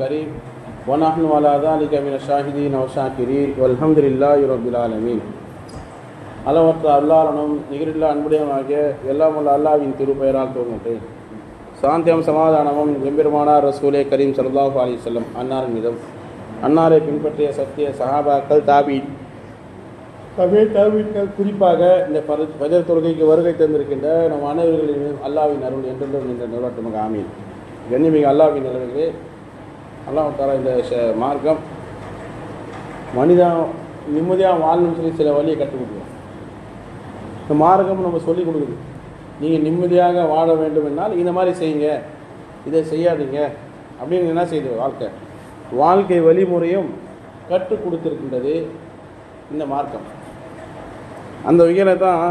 الكريم ونحن على ذلك من الشاهدين والشاكرين والحمد لله رب العالمين அளவற்ற அல்லாரனும் நிகரில்லா அன்புடையமாகிய எல்லாம் உள்ள அல்லாவின் திருப்பெயரால் தோன்றுகிறேன் சாந்தியம் சமாதானமும் எம்பெருமானார் ரசூலே கரீம் சல்லாஹு அலி செல்லம் அன்னார் மீதும் அன்னாரை பின்பற்றிய சத்திய சஹாபாக்கள் தாபி தபே தாபீன்கள் குறிப்பாக இந்த பர பஜர் தொழுகைக்கு வருகை தந்திருக்கின்ற நம் அனைவர்களின் அல்லாவின் அருள் என்றென்றும் இந்த நிலவட்டமாக ஆமீன் கண்ணிமிகு அல்லாவின் நிலவர்களே அல்லாஹ் தர இந்த மார்க்கம் மனிதன் நிம்மதியாக வாழணும்னு சொல்லி சில வழியை கற்றுக் கொடுக்குறோம் இந்த மார்க்கம் நம்ம சொல்லிக் கொடுக்குது. நீங்கள் நிம்மதியாக வாழ வேண்டும் என்றால் இந்த மாதிரி செய்யுங்க இதை செய்யாதீங்க அப்படின்னு என்ன செய்யுது வாழ்க்கை? வாழ்க்கை வழிமுறையும் கற்றுக் கொடுத்துருக்கின்றது இந்த மார்க்கம். அந்த வகையில் தான்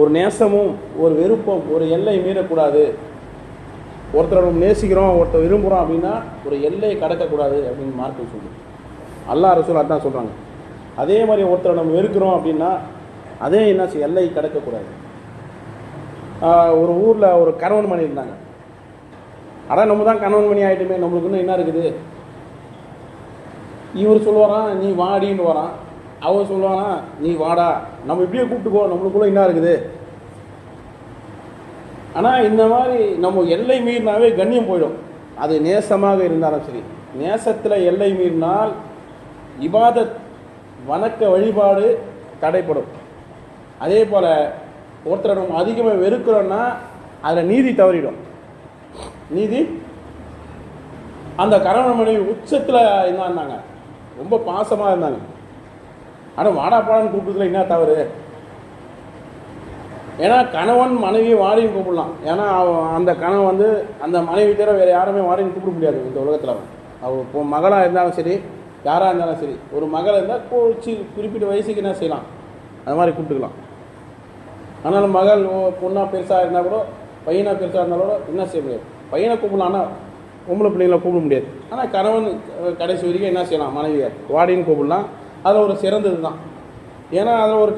ஒரு நேசமும் ஒரு விருப்பம் ஒரு எல்லை மீறக்கூடாது. ஒருத்தரை நம்ம நேசிக்கிறோம் ஒருத்தர் விரும்புகிறோம் அப்படின்னா ஒரு எல்லையை கடக்கக்கூடாது அப்படின்னு மார்க்கு சொல்லி அல்லா ரசூல் அதான் சொல்கிறாங்க அதே மாதிரி ஒருத்தரை நம்ம வெறுக்கிறோம் அப்படின்னா அதே என்ன செய்ய எல்லை கடக்கக்கூடாது. ஒரு ஊரில் ஒரு கணவன் மணி இருந்தாங்க. அதான் நம்ம தான் கணவன் மணி ஆகிட்டுமே நம்மளுக்கு இன்னும் என்ன இருக்குது? இவர் சொல்லுவாராம் நீ வாடின்னு வரான். அவர் சொல்லுவானா நீ வாடா நம்ம இப்படியே கூப்பிட்டுக்கோ நம்மளுக்குள்ளே என்ன இருக்குது? ஆனால் இந்த மாதிரி நம்ம எல்லை மீறினாவே கண்ணியம் போயிடும். அது நேசமாக இருந்தாலும் சரி. நேசத்தில் எல்லை மீறினால் இபாதத் வணக்க வழிபாடு தடைப்படும் அதே போல் ஒருத்தரை நம்ம அதிகமாக வெறுக்கிறோன்னா அதில் நீதி தவறிடும். நீதி? அந்த கணவன் மனைவி உச்சத்தில் இருந்தாங்க? ரொம்ப பாசமாக இருந்தாங்க. ஆனால் வாடா பாடான்னு கூப்பிட்டதுல என்ன தவறு? ஏன்னா கணவன் மனைவி வாடின்னு கூப்பிடலாம். ஏன்னா அந்த கணவன் வந்து அந்த மனைவி தவிர வேறு யாருமே வாடின்னு கூப்பிட முடியாது இந்த உலகத்தில் அவன். அவள் இப்போ மகளாக இருந்தாலும் சரி யாராக இருந்தாலும் சரி ஒரு மகள் இருந்தால் சி குறிப்பிட்ட வயசுக்கு என்ன செய்யலாம்? அது மாதிரி கூப்பிட்டுக்கலாம். ஆனால் மகள் பொண்ணாக பெருசாக இருந்தால் கூட பையனாக பெருசாக இருந்தால் கூட என்ன செய்ய முடியாது. பையனை கூப்பிடலாம் ஆனால் பொம்பளை பிள்ளைங்களை கூப்பிட முடியாது. ஆனால் கணவன் கடைசி வரைக்கும் என்ன செய்யலாம்? மனைவியை வாடின்னு கூப்பிடலாம். அதில் ஒரு சிறந்தது தான் ஏன்னா அதில் ஒரு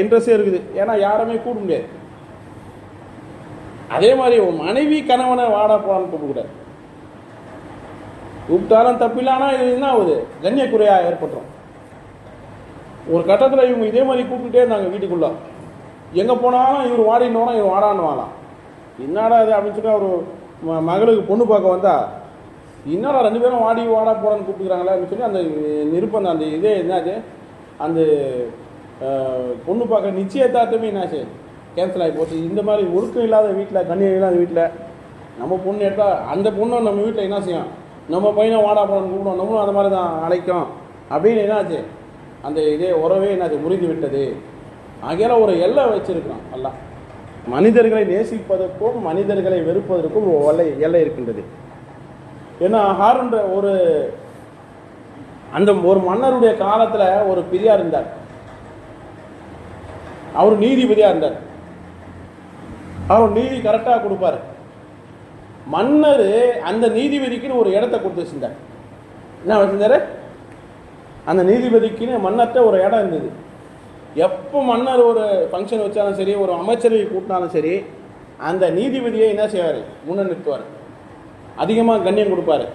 இன்ட்ரெஸ்டே இருக்குது. ஏன்னா யாருமே கூட முடியாது. அதே மாதிரி உன் மனைவி கணவனை வாடா போடான்னு கூப்பிடக்கூடாது கூப்பிட்டாலும் தப்பில்லை ஆனால் இது என்ன ஆகுது? கண்ணியக்குறையாக ஏற்பட்டுரும். ஒரு கட்டத்தில் இவங்க இதே மாதிரி கூப்பிட்டுட்டே இருந்தாங்க வீட்டுக்குள்ளே. எங்கே போனாலும் இவர் வாடின்னு இவர் வாடான்னு வாழலாம் என்னடா இது அப்படின்னு சொல்லி அவர் ம- மகளுக்கு பொண்ணு பார்க்க வந்தா என்னடா ரெண்டு பேரும் வாடி வாடா போடான்னு கூப்பிட்டுக்கிறாங்களே அப்படின்னு சொல்லி அந்த நிருப்பம் அந்த இதே என்னாச்சு அந்த பொண்ணு பார்க்க நிச்சயதார்த்தமே என்னாச்சு? கேன்சல் ஆகி போச்சு. இந்த மாதிரி ஒழுக்கம் இல்லாத வீட்டில் கண்ணியம் இல்லாத வீட்டில் நம்ம பொண்ணு எடுத்தால் அந்த பொண்ணு நம்ம வீட்டில் என்ன செய்யும்? நம்ம பையனை வாடா போடான்னு கூப்பிடும். நம்மளும் அந்த மாதிரி தான் அழைக்கும். அப்படின்னு என்னாச்சு? அந்த இதே உறவே என்னாச்சு? முறிந்து விட்டது. ஆகியால ஒரு எல்லை வச்சிருக்கிறோம். அல்லாஹ். மனிதர்களை நேசிப்பதற்கும் மனிதர்களை வெறுப்பதற்கும் எல்லை எல்லை இருக்கின்றது. ஏன்னா ஹாருன்ற ஒரு அந்த ஒரு மன்னருடைய காலத்தில் ஒரு பெரியார் இருந்தார். அவர் நீதிபதியாக இருந்தார். அவர் நீதி கரெக்டாக கொடுப்பாரு. மன்னர் அந்த நீதிபதிக்குன்னு ஒரு இடத்த கொடுத்து வச்சிருந்தார். என்ன வச்சிருந்தார் அந்த நீதிபதிக்குன்னு மன்னர்கிட்ட ஒரு இடம் இருந்தது. எப்போ மன்னர் ஒரு ஃபங்க்ஷன் வச்சாலும் சரி ஒரு அமைச்சரவை கூட்டினாலும் சரி அந்த நீதிபதியை என்ன செய்வார்? முன்ன நிறுத்துவார். அதிகமாக கண்ணியம் கொடுப்பாரு.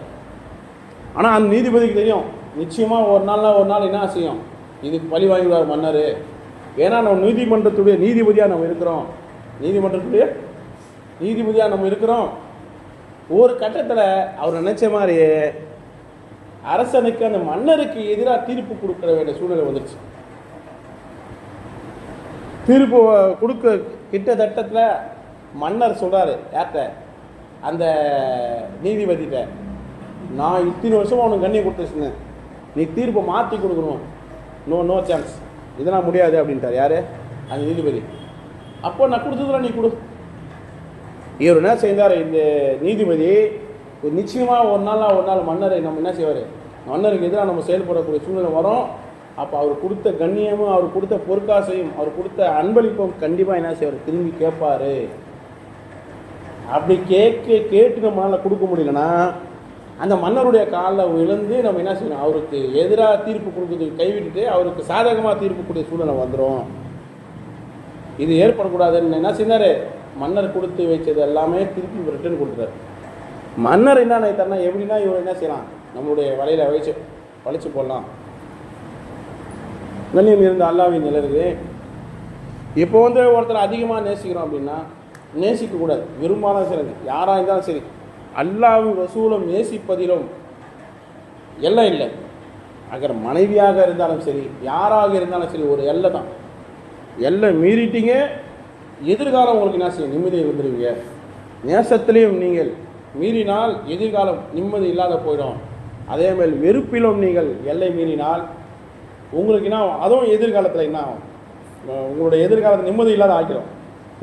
ஆனால் அந்த நீதிபதிக்கு தெரியும் நிச்சயமாக ஒரு நாள்னா ஒரு நாள் என்ன செய்யும்? இதுக்கு பழி வாங்கிடுவார் மன்னர். ஏன்னா நம்ம நீதிமன்றத்துடைய நீதிபதியாக நம்ம இருக்கிறோம். நீதிமன்றத்துடைய நீதிபதியாக நம்ம இருக்கிறோம். ஒரு கட்டத்தில் அவர் நினைச்ச மாதிரி அரசனுக்கு அந்த மன்னருக்கு எதிராக தீர்ப்பு கொடுக்க வேண்டிய சூழ்நிலை வந்துருச்சு. தீர்ப்பு கொடுக்க கிட்டத்தட்டத்தில் மன்னர் சொல்கிறாரு யார்கிட்ட? அந்த நீதிபதிகிட்ட நான் இத்தனை வருஷமாக உனக்கு கண்ணியை கொடுத்துருச்சுன்னு நீ தீர்ப்பை மாற்றி கொடுக்கணும். நோ நோ சான்ஸ் இதெல்லாம் முடியாது அப்படின்ட்டார். யார்? அந்த நீதிபதி. அப்போ நான் கொடுத்ததுல நீ கொடு. இவர் என்ன செய்தார்? இந்த நீதிபதி ஒரு நிச்சயமாக ஒரு நாள் ஒரு நாள் மன்னரை நம்ம என்ன செய்வார்? மன்னருக்கு எதிராக நம்ம செயல்படக்கூடிய சூழ்நிலை வரும். அப்போ அவர் கொடுத்த கண்ணியமும் அவர் கொடுத்த பொற்காசையும் அவர் கொடுத்த அன்பளிப்பும் கண்டிப்பாக என்ன செய்வார்? திரும்பி கேட்பார். அப்படி கேட்க கேட்டு நம்மளால் கொடுக்க முடியலன்னா அந்த மன்னருடைய காலில் விழுந்து நம்ம என்ன செய்யணும்? அவருக்கு எதிராக தீர்ப்பு கொடுக்குறது கைவிட்டுட்டு அவருக்கு சாதகமாக தீர்ப்புக்கூடிய சூழ்நிலை வந்துடும் இது ஏற்படக்கூடாதுன்னு என்ன செஞ்சாரு மன்னர் கொடுத்து வச்சது எல்லாமே திருப்பி ரிட்டர்ன் கொடுத்துறாரு மன்னர் என்ன நினைத்தார்னா எப்படின்னா இவர் என்ன செய்யலாம்? நம்மளுடைய வலையில் வைச்சு வளைச்சு போடலாம். நல்லியம் இருந்த அல்லாவின் நிலருது இப்போ வந்து ஒருத்தர் அதிகமாக நேசிக்கிறோம் அப்படின்னா நேசிக்கக்கூடாது. விரும்பாலும் சரி யாராக இருந்தாலும் சரி. அல்லாவும் ரசூலும் நேசிப்பதிலும் எல்லை இல்லை. அகர் மனைவியாக இருந்தாலும் சரி யாராக இருந்தாலும் சரி ஒரு எல்லை தான். எல்லை மீறிட்டீங்க எதிர்காலம் உங்களுக்கு என்ன செய்யும்? நிம்மதியை வந்துடுவீங்க நேசத்திலையும் நீங்கள் மீறினால் எதிர்காலம் நிம்மதி இல்லாத போயிடும். அதே மாதிரி வெறுப்பிலும் நீங்கள் எல்லை மீறினால் உங்களுக்கு என்ன ஆகும்? அதுவும் எதிர்காலத்தில் என்ன ஆகும்? உங்களுடைய எதிர்காலத்தை நிம்மதி இல்லாத ஆக்கிடும்.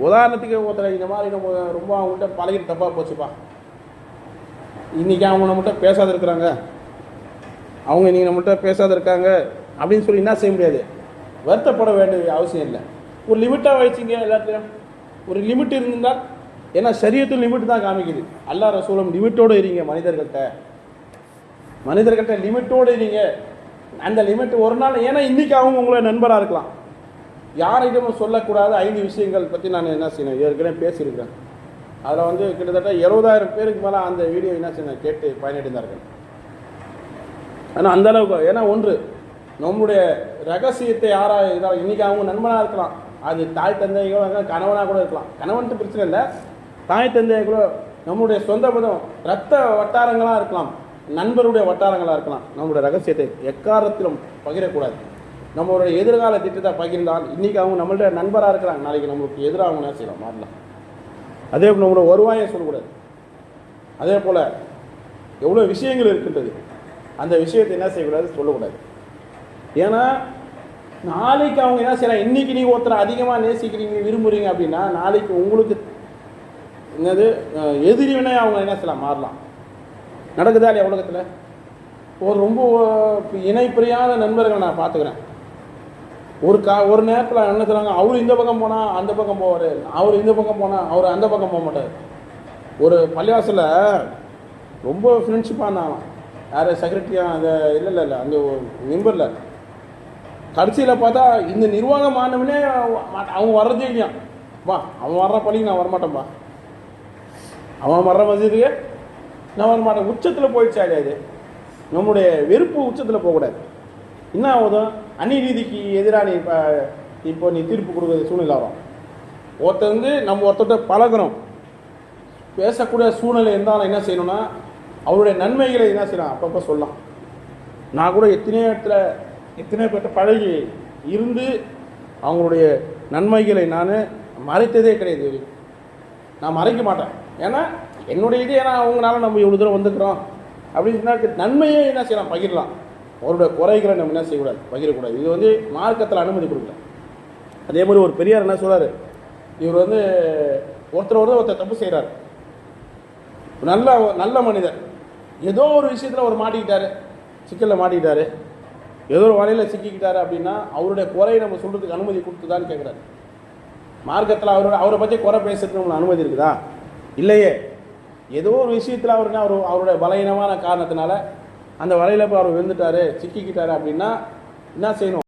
உதாரணத்துக்கு ஒருத்தர் இந்த மாதிரி நம்ம ரொம்ப அவங்கள்ட்ட பழகிட்டு தப்பாக போச்சுப்பா. இன்றைக்கி அவங்க நம்மகிட்ட பேசாத இருக்கிறாங்க. அவங்க இன்றைக்கி நம்மகிட்ட பேசாத இருக்காங்க. அப்படின்னு சொல்லி என்ன செய்ய முடியாது? வருத்தப்பட வேண்டிய அவசியம் இல்லை. ஒரு லிமிட்டாக வச்சிங்க எல்லாத்தையும் ஒரு லிமிட் இருந்தால் ஏன்னா சரியத்தில் லிமிட் தான் காமிக்குது. அல்லா ரசூலம் லிமிட்டோடு இருங்க மனிதர்கள்ட்ட. மனிதர்கிட்ட லிமிட்டோடு இருங்க. அந்த லிமிட் ஒரு நாள் ஏன்னா இன்றைக்கி அவங்க உங்களை நண்பராக இருக்கலாம். யாரையும் சொல்லக்கூடாத ஐந்து விஷயங்கள் பற்றி நான் என்ன செய்யணும்? ஏற்கனவே பேசியிருக்கிறேன். அதில் வந்து கிட்டத்தட்ட இருபதாயிரம் பேருக்கு மேலே அந்த வீடியோ என்ன செய்யணும் கேட்டு பயனடைந்தார்கள். ஆனால் அந்த அளவுக்கு ஏன்னா ஒன்று நம்முடைய ரகசியத்தை யாரா இதாக இன்னைக்கு அவங்க நண்பனாக இருக்கலாம். அது தாய் தந்தைகளோ கணவனாக கூட இருக்கலாம். கணவன்ட்டு பிரச்சனை இல்லை. தாய் தந்தைகளோ நம்முடைய சொந்த பதம் ரத்த வட்டாரங்களாக இருக்கலாம். நண்பருடைய வட்டாரங்களாக இருக்கலாம். நம்முடைய ரகசியத்தை எக்காரத்திலும் பகிரக்கூடாது. நம்மளுடைய எதிர்கால திட்டத்தை பகிர்ந்தால் இன்றைக்கி அவங்க நம்மள்ட்ட நண்பராக இருக்கிறாங்க. நாளைக்கு நம்மளுக்கு எதிராக அவங்க என்ன செய்யலாம்? மாறலாம். அதே போல் நம்மளோட வருவாயை சொல்லக்கூடாது. அதே போல் எவ்வளோ விஷயங்கள் இருக்கின்றது அந்த விஷயத்தை என்ன செய்யக்கூடாது சொல்லக்கூடாது. ஏன்னா நாளைக்கு அவங்க என்ன செய்யலாம்? இன்னைக்கு நீங்கள் ஒருத்தரை அதிகமாக நேசிக்கிறீங்க விரும்புகிறீங்க அப்படின்னா நாளைக்கு உங்களுக்கு என்னது எதிரிவினை அவங்க என்ன செய்யலாம்? மாறலாம். நடக்குதா இல்லையா உலகத்தில்? ஒரு ரொம்ப அஹ், நண்பர்களை நான் பார்த்துக்கிறேன். ஒரு கா ஒரு நேரத்தில் என்ன சொல்கிறாங்க அவர் இந்த பக்கம் போனால் அந்த பக்கம் போவார். அவர் இந்த பக்கம் போனால் அவர் அந்த பக்கம் போக மாட்டார். ஒரு பள்ளிவாசலில் ரொம்ப ஃப்ரெண்ட்ஷிப்பாக இருந்தாங்க யார் செக்ரட்டரியாக அந்த இல்லை இல்லை இல்லை அந்த மெம்பரில் கடைசியில் பார்த்தா இந்த நிர்வாகம் ஆனவனே அவன் வர்றதே இல்லையா? வா அவன் வர்ற பள்ளிக்கு நான் வரமாட்டேன்பா அவன் வர்ற மசீதுக்கு நான் வரமாட்டேன். உச்சத்தில் போயிடுச்சா இது நம்முடைய வெறுப்பு உச்சத்தில் போகக்கூடாது. என்ன ஆகுதும் அநீதிக்கு எதிராக நீ இப்போ இப்போ நீ தீர்ப்பு கொடுக்குற சூழ்நிலை வரும் ஒருத்தர் வந்து நம்ம ஒருத்தர்கிட்ட பழகுறோம். பேசக்கூடிய சூழ்நிலை இருந்தாலும் என்ன செய்யணும்னா அவருடைய நன்மைகளை என்ன செய்யலாம்? அப்பப்போ சொல்லலாம். நான் கூட எத்தனையோ இடத்துல எத்தனையோ பேர்ட்ட பழகி இருந்து அவங்களுடைய நன்மைகளை நான் மறைத்ததே கிடையாது. நான் மறைக்க மாட்டேன். ஏன்னா என்னுடைய இது ஏன்னா அவங்களால நம்ம இவ்வளோ தூரம் வந்துக்கிறோம். அப்படின்னு சொன்னால் நன்மையே என்ன செய்யலாம்? பகிரலாம். அவருடைய குறைகளை நம்ம என்ன செய்யக்கூடாது? பகிரக்கூடாது. இது வந்து மார்க்கத்தில் அனுமதி கொடுக்கல. அதே மாதிரி ஒரு பெரியார் என்ன சொல்றாரு? இவர் வந்து ஒருத்தர் ஒருத்தர் ஒருத்தர் தப்பு செய்கிறார் நல்ல நல்ல மனிதர். ஏதோ ஒரு விஷயத்தில் அவர் மாட்டிக்கிட்டாரு. சிக்கலில் மாட்டிக்கிட்டாரு. ஏதோ ஒரு வலையில் சிக்கிக்கிட்டாரு அப்படின்னா அவருடைய குறையை நம்ம சொல்கிறதுக்கு அனுமதி கொடுத்துதான்னு கேட்குறாரு மார்க்கத்தில் அவரோட அவரை பற்றி குறை பேசுறதுக்கு நம்மளுக்கு அனுமதி இருக்குதா? இல்லையே. ஏதோ ஒரு விஷயத்தில் அவர் என்ன அவர் அவருடைய பலகீனமான காரணத்தினால அந்த வலையில் இப்போ அவர் விழுந்துட்டாரு சிக்கிக்கிட்டாரு அப்படின்னா என்ன செய்யணும்?